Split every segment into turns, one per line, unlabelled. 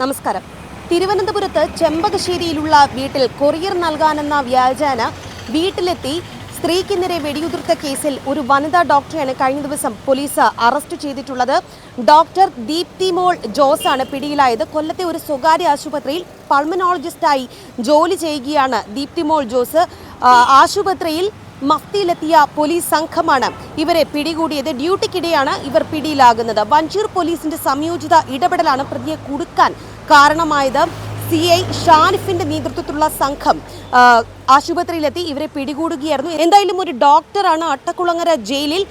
നമസ്കാരം. തിരുവനന്തപുരത്ത് ചെമ്പകശ്ശേരിയിലുള്ള വീട്ടിൽ കൊറിയർ നൽകാനെന്ന വ്യാജേന വീട്ടിലെത്തി സ്ത്രീക്കെതിരെ വെടിയുതിർത്ത കേസിൽ ഒരു വനിതാ ഡോക്ടറെയാണ് കഴിഞ്ഞ ദിവസം പോലീസ് അറസ്റ്റ് ചെയ്തിട്ടുള്ളത്. ഡോക്ടർ ദീപ്തി മോൾ ജോസ് ആണ് പിടിയിലായത്. കൊല്ലത്തെ ഒരു സ്വകാര്യ ആശുപത്രിയിൽ പൾമനോളജിസ്റ്റായി ജോലി ചെയ്യുകയാണ് ദീപ്തി മോൾ ജോസ്. ആശുപത്രിയിൽ മഫ്തിയിലെത്തിയ പോലീസ് സംഘമാണ് ഇവരെ പിടികൂടിയത്. ഡ്യൂട്ടിക്കിടെയാണ് ഇവർ പിടിയിലാകുന്നത്. വഞ്ചൂർ പോലീസിന്റെ സംയോജിത ഇടപെടലാണ് പ്രതിയെ കുടുക്കാൻ കാരണമായത്. സി ഐ ഷാനിഫിന്റെ നേതൃത്വത്തിലുള്ള സംഘം ആശുപത്രിയിലെത്തി ഇവരെ പിടികൂടുകയായിരുന്നു. എന്തായാലും ഒരു ഡോക്ടറാണ് അട്ടക്കുളങ്ങര ജയിലിൽ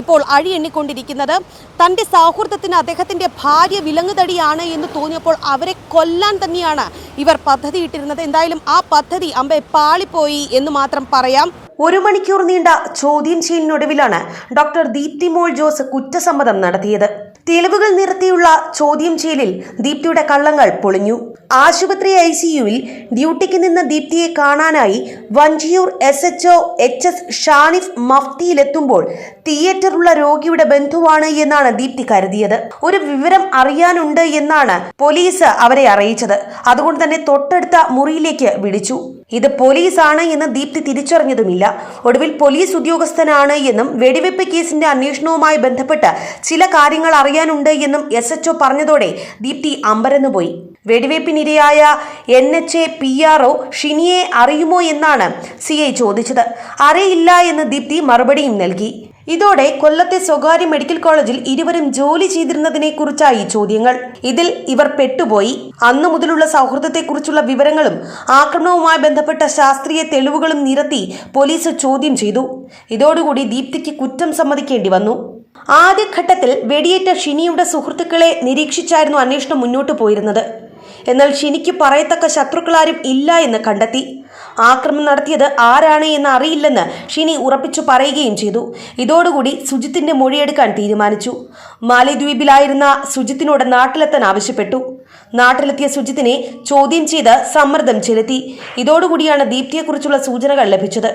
ഇപ്പോൾ അഴി എണ്ണിക്കൊണ്ടിരിക്കുന്നത്. തന്റെ സൗഹൃദത്തിന് അദ്ദേഹത്തിന്റെ ഭാര്യ വിലങ്ങുതടിയാണ് എന്ന് തോന്നിയപ്പോൾ അവരെ കൊല്ലാൻ തന്നെയാണ് ഇവർ പദ്ധതിയിട്ടിരുന്നത്. എന്തായാലും ആ പദ്ധതി അമ്പെ പാളിപ്പോയി എന്ന് മാത്രം പറയാം.
ഒരു മണിക്കൂർ നീണ്ട ചോദ്യം ചെയ്യലിനൊടുവിലാണ് ഡോക്ടർ ദീപ്തി മോൾ ജോസ് കുറ്റസമ്മതം നടത്തിയത്. തെളിവുകൾ നിരത്തിയുള്ള ചോദ്യം ചെയ്യലിൽ ദീപ്തിയുടെ കള്ളങ്ങൾ പൊളിഞ്ഞു. ആശുപത്രി ഐ സിയുവിൽ ഡ്യൂട്ടിക്ക് നിന്ന ദീപ്തിയെ കാണാനായി Vanchiyoor S H O H S Shanif മഫ്തിയിലെത്തുമ്പോൾ തിയേറ്ററുള്ള രോഗിയുടെ ബന്ധുവാണ് എന്നാണ് ദീപ്തി കരുതിയത്. ഒരു വിവരം അറിയാനുണ്ട് എന്നാണ് പോലീസ് അവരെ അറിയിച്ചത്. അതുകൊണ്ട് തന്നെ തൊട്ടടുത്ത മുറിയിലേക്ക് വിളിച്ചു. ഇത് പോലീസാണ് എന്ന് ദീപ്തി തിരിച്ചറിഞ്ഞതുമില്ല. ഒടുവിൽ പോലീസ് ഉദ്യോഗസ്ഥനാണ് എന്നും വെടിവെപ്പ് കേസിന്റെ അന്വേഷണവുമായി ബന്ധപ്പെട്ട് ചില കാര്യങ്ങൾ അറിയാനുണ്ട് എന്നും എസ് എച്ച് പറഞ്ഞതോടെ ദീപ്തി അമ്പരന്നുപോയി. വെടിവയ്പ്പിനിരയായ N H A P R O ഷിനിയെ അറിയുമോ എന്നാണ് സി ഐ ചോദിച്ചത്. അറിയില്ല എന്ന് ദീപ്തി മറുപടിയും നൽകി. ഇതോടെ കൊല്ലത്തെ സ്വകാര്യ മെഡിക്കൽ കോളേജിൽ ഇരുവരും ജോലി ചെയ്തിരുന്നതിനെ കുറിച്ചായി ചോദ്യങ്ങൾ. ഇതിൽ ഇവർ പെട്ടുപോയി. അന്നു മുതലുള്ള സൗഹൃദത്തെക്കുറിച്ചുള്ള വിവരങ്ങളും ആക്രമണവുമായി ബന്ധപ്പെട്ട ശാസ്ത്രീയ തെളിവുകളും നിരത്തി പോലീസ് ചോദ്യം ചെയ്തു. ഇതോടുകൂടി ദീപ്തിക്ക് കുറ്റം സമ്മതിക്കേണ്ടി വന്നു. ആദ്യഘട്ടത്തിൽ വെടിയേറ്റ ഷിനിയുടെ സുഹൃത്തുക്കളെ നിരീക്ഷിച്ചായിരുന്നു അന്വേഷണം മുന്നോട്ട് പോയിരുന്നത്. എന്നാൽ ഷിനിക്ക് പറയത്തക്ക ശത്രുക്കളാരും ഇല്ല എന്ന് കണ്ടെത്തി. ആക്രമണം നടത്തിയത് ആരാണ് എന്ന് അറിയില്ലെന്ന് ഷിനി ഉറപ്പിച്ചു പറയുകയും ചെയ്തു. ഇതോടുകൂടി സുജിത്തിന്റെ മൊഴിയെടുക്കാൻ തീരുമാനിച്ചു. മാലിദ്വീപിലായിരുന്ന സുജിത്തിനോട് നാട്ടിലെത്താൻ ആവശ്യപ്പെട്ടു. നാട്ടിലെത്തിയ സുജിത്തിനെ ചോദ്യം ചെയ്ത് സമ്മർദ്ദം ചെലുത്തി. ഇതോടുകൂടിയാണ് ദീപ്തിയെക്കുറിച്ചുള്ള സൂചനകൾ ലഭിച്ചത്.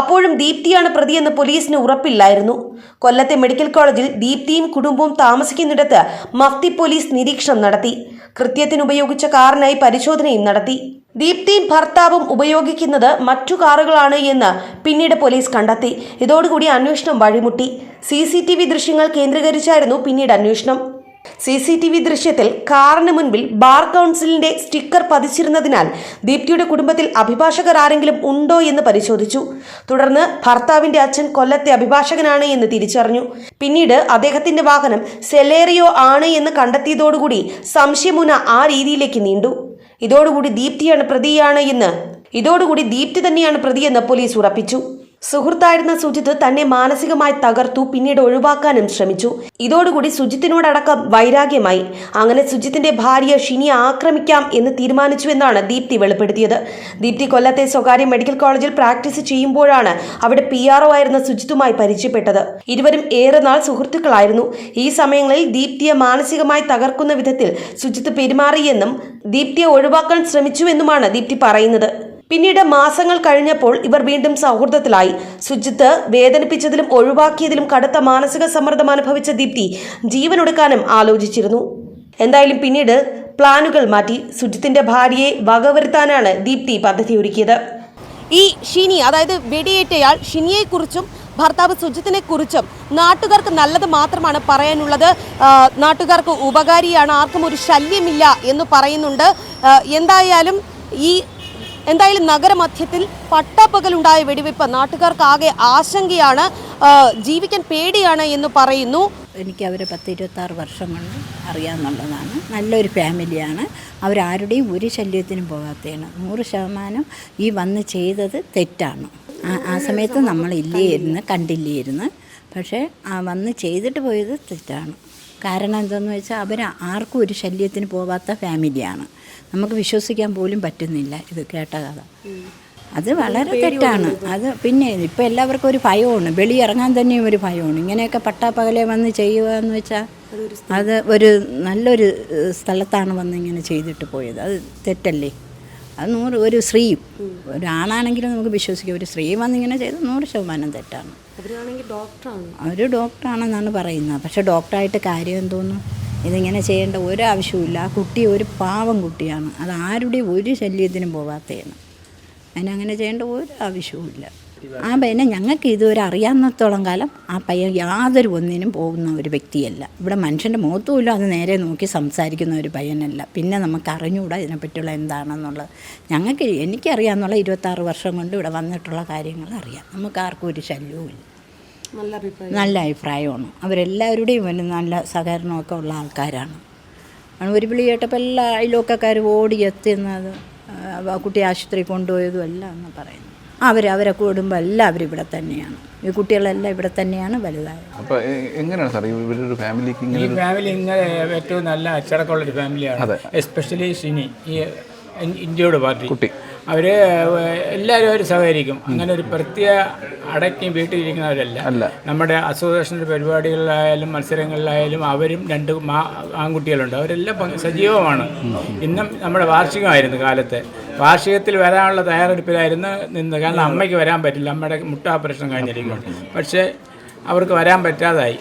അപ്പോഴും ദീപ്തിയാണ് പ്രതിയെന്ന് പോലീസിന് ഉറപ്പില്ലായിരുന്നു. കൊല്ലത്തെ മെഡിക്കൽ കോളേജിൽ ദീപ്തിയും കുടുംബവും താമസിക്കുന്നിടത്ത് മഫ്തി പോലീസ് നിരീക്ഷണം നടത്തി. കൃത്യത്തിന് ഉപയോഗിച്ച കാറിനായി പരിശോധനയും നടത്തി. ദീപ്തിയും ഭർത്താവും ഉപയോഗിക്കുന്നത് മറ്റു കാറുകളാണ് എന്ന് പിന്നീട് പോലീസ് കണ്ടെത്തി. ഇതോടുകൂടി അന്വേഷണം വഴിമുട്ടി. സി സി ടി വി ദൃശ്യങ്ങൾ കേന്ദ്രീകരിച്ചായിരുന്നു പിന്നീട് അന്വേഷണം. സി സി ടി വി ദൃശ്യത്തിൽ കാറിന് മുൻപിൽ ബാർ കൗൺസിലിന്റെ സ്റ്റിക്കർ പതിച്ചിരുന്നതിനാൽ ദീപ്തിയുടെ കുടുംബത്തിൽ അഭിഭാഷകർ ആരെങ്കിലും ഉണ്ടോ എന്ന് പരിശോധിച്ചു. തുടർന്ന് ഭർത്താവിന്റെ അച്ഛൻ കൊല്ലത്തെ അഭിഭാഷകനാണ് എന്ന് തിരിച്ചറിഞ്ഞു. പിന്നീട് അദ്ദേഹത്തിന്റെ വാഹനം സെലേറിയോ ആണ് എന്ന് കണ്ടെത്തിയതോടുകൂടി സംശയമുന ആ രീതിയിലേക്ക് നീണ്ടു. ഇതോടുകൂടി ദീപ്തിയാണ് പ്രതിയാണ് എന്ന് ഇതോടുകൂടി ദീപ്തി തന്നെയാണ് പ്രതിയെന്ന് പോലീസ് ഉറപ്പിച്ചു. സുഹൃത്തായിരുന്ന സുജിത്ത് തന്നെ മാനസികമായി തകർത്തു പിന്നീട് ഒഴിവാക്കാനും ശ്രമിച്ചു. ഇതോടുകൂടി സുജിത്തിനോടടക്കം വൈരാഗ്യമായി. അങ്ങനെ സുജിത്തിന്റെ ഭാര്യ ഷിനിയെ ആക്രമിക്കാം എന്ന് തീരുമാനിച്ചു എന്നാണ് ദീപ്തി വെളിപ്പെടുത്തിയത്. ദീപ്തി കൊല്ലത്തെ സ്വകാര്യ മെഡിക്കൽ കോളേജിൽ പ്രാക്ടീസ് ചെയ്യുമ്പോഴാണ് അവിടെ പി ആർഒ ആയിരുന്ന സുജിത്തുമായി പരിചയപ്പെട്ടത്. ഇരുവരും ഏറെ നാൾ സുഹൃത്തുക്കളായിരുന്നു. ഈ സമയങ്ങളിൽ ദീപ്തിയെ മാനസികമായി തകർക്കുന്ന വിധത്തിൽ സുജിത്ത് പെരുമാറിയെന്നും ദീപ്തിയെ ഒഴിവാക്കാൻ ശ്രമിച്ചുവെന്നുമാണ് ദീപ്തി പറയുന്നത്. പിന്നീട് മാസങ്ങൾ കഴിഞ്ഞപ്പോൾ ഇവർ വീണ്ടും സൗഹൃദത്തിലായി. സുജിത്ത് വേദനിപ്പിച്ചതിലും ഒഴിവാക്കിയതിലും കടുത്ത മാനസിക സമ്മർദ്ദം അനുഭവിച്ച ദീപ്തി ജീവനൊടുക്കാനും ആലോചിച്ചിരുന്നു. എന്തായാലും പിന്നീട് പ്ലാനുകൾ മാറ്റി സുജിത്തിന്റെ ഭാര്യയെ വകവരുത്താനാണ് ദീപ്തി പദ്ധതി ഒരുക്കിയത്
ഈ ഷിനി അതായത് വെടിയേറ്റയാൾ ഷിനിയെക്കുറിച്ചും ഭർത്താവ് സുജിത്തിനെ കുറിച്ചും നാട്ടുകാർക്ക് നല്ലത് മാത്രമാണ് പറയാനുള്ളത്. നാട്ടുകാർക്ക് ഉപകാരിയാണ് ആർക്കും ഒരു ശല്യമില്ല എന്ന് പറയുന്നുണ്ട്. എന്തായാലും ഈ എന്തായാലും നഗരമധ്യത്തിൽ പട്ടാപ്പകലുണ്ടായ വെടിവെപ്പ് നാട്ടുകാർക്ക് ആകെ ആശങ്കയാണ്. ജീവിക്കാൻ പേടിയാണ് എന്ന് പറയുന്നു.
എനിക്ക് അവരെ പത്ത് ഇരുപത്താറ് വർഷം കൊണ്ട് അറിയാമെന്നുള്ളതാണ്. നല്ലൊരു ഫാമിലിയാണ്. അവരാരുടെയും ഒരു ശല്യത്തിനും പോകാത്തതാണ്. നൂറ് ശതമാനം ഈ വന്ന് ചെയ്തത് തെറ്റാണ്. ആ സമയത്ത് നമ്മളില്ലേ സമയത്ത് കണ്ടില്ലേ കണ്ടില്ലേയിരുന്നു. പക്ഷേ വന്ന് ചെയ്തിട്ട് പോയത് തെറ്റാണ്. കാരണം എന്തെന്ന് വെച്ചാൽ അവർ ആർക്കും ഒരു ശല്യത്തിന് പോവാത്ത ഫാമിലിയാണ്. നമുക്ക് വിശ്വസിക്കാൻ പോലും പറ്റുന്നില്ല ഇത് കേട്ട കഥ. അത് വളരെ തെറ്റാണ്. അത് പിന്നെ ഇപ്പം എല്ലാവർക്കും ഒരു ഭയമാണ്. വെളിയിറങ്ങാൻ തന്നെയും ഒരു ഭയമാണ്. ഇങ്ങനെയൊക്കെ പട്ടാപ്പകലെ വന്ന് ചെയ്യുക എന്ന് വെച്ചാൽ അത് ഒരു നല്ലൊരു സ്ഥലത്താണ് വന്ന് ഇങ്ങനെ ചെയ്തിട്ട് പോയത്. അത് തെറ്റല്ലേ? അത് നൂറ് ഒരു സ്ത്രീയും. ഒരാളാണെങ്കിലും നമുക്ക് വിശ്വസിക്കാം. ഒരു സ്ത്രീ വന്നിങ്ങനെ ചെയ്ത് നൂറ് ശതമാനം തെറ്റാണ്. അവർ ഡോക്ടറാണെന്നാണ് പറയുന്നത്. പക്ഷെ ഡോക്ടറായിട്ട് കാര്യം എന്തോന്നു? ഇതിങ്ങനെ ചെയ്യേണ്ട ഒരാവശ്യവുമില്ല ആ കുട്ടി ഒരു പാവം കുട്ടിയാണ്. അത് ആരുടെയും ഒരു ശല്യത്തിനും പോകാത്തതാണ് അതിനങ്ങനെ ചെയ്യേണ്ട ഒരു ആവശ്യവുമില്ല. ആ പയ്യനെ ഞങ്ങൾക്ക് ഇതുവരെ അറിയാവുന്നിടത്തോളം കാലം ആ പയ്യൻ യാതൊരു ഒന്നിനും പോകുന്ന ഒരു വ്യക്തിയല്ല. ഇവിടെ മനുഷ്യന്റെ മുഖത്തുമില്ല അത് നേരെ നോക്കി സംസാരിക്കുന്ന ഒരു പയ്യനല്ല. പിന്നെ നമുക്ക് അറിഞ്ഞുകൂടാ ഇതിനെപ്പറ്റിയുള്ള എന്താണെന്നുള്ളത്. ഞങ്ങൾക്ക് എനിക്കറിയാമെന്നുള്ള ഇരുപത്താറ് വർഷം കൊണ്ട് ഇവിടെ വന്നിട്ടുള്ള കാര്യങ്ങൾ അറിയാം. നമുക്ക് ആർക്കും ഒരു ശല്യവുമില്ല
നല്ല അഭിപ്രായം.
നല്ല അഭിപ്രായമാണ്. അവരെല്ലാവരുടെയും ഒരു നല്ല സഹകരണമൊക്കെ ഉള്ള ആൾക്കാരാണ്. ആണ് ഒരു വിളി കേട്ടപ്പോൾ എല്ലാ അയൽവക്കക്കാർ ഓടി എത്തുന്നത് കുട്ടി ആശുപത്രി കൊണ്ടുപോയതും എല്ലാം എന്ന് പറയുന്നു അവർ അവരെ കൂടുമ്പോൾ എല്ലാവരും ഇവിടെ തന്നെയാണ്. ഈ കുട്ടികളെല്ലാം ഇവിടെ തന്നെയാണ് വലുതായത്.
അപ്പോൾ എങ്ങനെയാണ് സാർ ഒരു ഫാമിലിക്ക്
ഈ ഫാമിലി ഇങ്ങനെ ഏറ്റവും നല്ല അച്ചടക്കമുള്ള ഒരു ഫാമിലിയാണ് എസ്പെഷ്യലി ഷിനി ഈ ഇന്ത്യയുടെ പാർട്ടി.
കുട്ടി.
അവർ എല്ലാവരും അവർ സഹകരിക്കും. അങ്ങനെ ഒരു പ്രത്യേക അടക്കി വീട്ടിലിരിക്കുന്നവരല്ല.
അല്ല.
നമ്മുടെ അസോസിയേഷന്റെ പരിപാടികളിലായാലും മത്സരങ്ങളിലായാലും അവരും രണ്ട് മാ ആൺകുട്ടികളുണ്ട്. അവരെല്ലാം സജീവമാണ്. ഇന്നും നമ്മുടെ വാർഷികമായിരുന്നു കാലത്ത്. വാർഷികത്തിൽ വരാനുള്ള തയ്യാറെടുപ്പിലായിരുന്നു നിന്ന്. കാരണം അമ്മയ്ക്ക് വരാൻ പറ്റില്ല. അമ്മയുടെ മുട്ട ഓപ്പറേഷൻ കഴിഞ്ഞിരിക്കും പക്ഷേ അവർക്ക് വരാൻ പറ്റാതായി.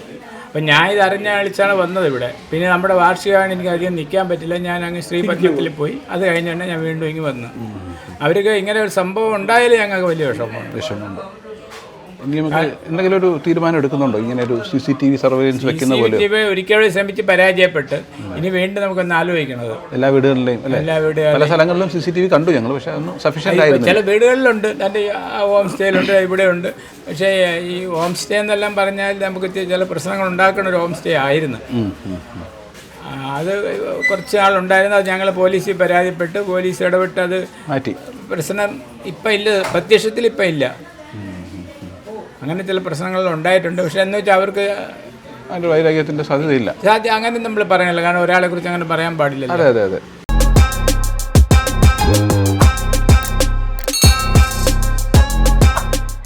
അപ്പം ഞാൻ ഇത് അറിഞ്ഞ കളിച്ചാണ് വന്നത് ഇവിടെ. പിന്നെ നമ്മുടെ വാർഷികമാണ് എനിക്ക് അധികം നിൽക്കാൻ പറ്റില്ല. ഞാൻ അങ്ങ് ശ്രീപത്മത്തിൽ പോയി. അത് കഴിഞ്ഞാണ് ഞാൻ വീണ്ടും ഇങ്ങ് വന്നു. അവർക്ക് ഇങ്ങനെ ഒരു സംഭവം ഉണ്ടായാലും ഞങ്ങൾക്ക് വലിയ വിഷമമാണ്
വിഷമമുണ്ട്. നമുക്ക് എന്തെങ്കിലും ഒരു തീരുമാനം എടുക്കുന്നുണ്ടോ? ഇങ്ങനെ ഒരു C C T V surveillance വെക്കുന്ന പോലെ?
ഒരിക്കലും ശ്രമിച്ച് പരാജയപ്പെട്ട് ഇനി വീണ്ടും നമുക്കൊന്ന് ആലോചിക്കണത്.
എല്ലാ വീടുകളിലെയും
എല്ലാ വീടുകളിലും
പല സ്ഥലങ്ങളിലും സി സി ടി വി കണ്ടു ഞങ്ങൾ പക്ഷേ അതൊന്നും സഫീഷ്യന്റ് ആയിരുന്നു
ചില വീടുകളിലുണ്ട്. തന്റെ ഹോം സ്റ്റേയിലുണ്ട് ഇവിടെ ഉണ്ട് പക്ഷേ ഈ ഹോം സ്റ്റേ എന്നെല്ലാം പറഞ്ഞാൽ നമുക്ക് ചില പ്രശ്നങ്ങൾ ഉണ്ടാക്കുന്ന ഒരു ഹോം സ്റ്റേ ആയിരുന്നു. അത് കുറച്ച് ആളുണ്ടായിരുന്നു. അത് ഞങ്ങൾ പോലീസിൽ പരാതിപ്പെട്ട്. പോലീസ് ഇടപെട്ട് അത്
മാറ്റി.
പ്രശ്നം ഇപ്പം ഇല്ല പ്രത്യക്ഷത്തിൽ ഇപ്പം ഇല്ല. അങ്ങനെ ചില പ്രശ്നങ്ങൾ ഉണ്ടായിട്ടുണ്ട്. പക്ഷെ എന്ന് വെച്ചാൽ അവർക്ക്
അതിന്റെ വൈരാഗ്യത്തിന്റെ സാധ്യതയില്ല.
സാധ്യ അങ്ങനെ നമ്മൾ പറയാനില്ല കാരണം ഒരാളെ കുറിച്ച് അങ്ങനെ പറയാൻ പാടില്ല
അതെ അതെ അതെ.